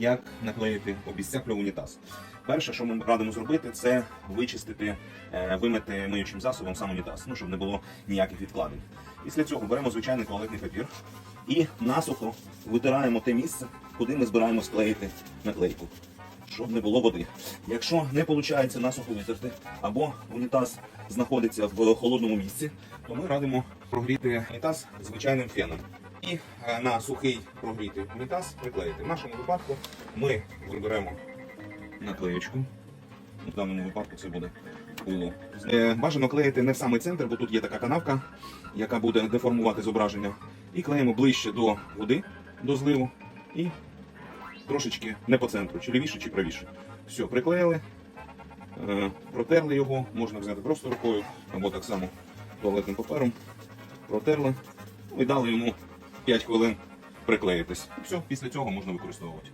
як наклеїти обіцяклю унітаз. Перше, що ми радимо зробити, це вичистити, е, вимити миючим засобом сам унітаз, ну, щоб не було ніяких відкладень. Після цього беремо звичайний туалетний папір і насухо витираємо те місце, куди ми збираємо склеїти наклейку, щоб не було води. Якщо не виходить насухо витерти, або унітаз знаходиться в холодному місці, то ми радимо прогріти унітаз звичайним феном. І е, на сухий прогрітий унітаз приклеїти. В нашому випадку ми виберемо наклеєчку. В даному випадку це буде пило. Е, Бажано клеїти не в самий центр, бо тут є така канавка, яка буде деформувати зображення. І клеїмо ближче до води, до зливу, і трошечки не по центру, чи лівіше, чи правіше. Все, приклеїли, е, протерли його, можна взяти просто рукою, або так само туалетним папером. Протерли і дали йому 5 хвилин приклеїтись. І все, після цього можна використовувати.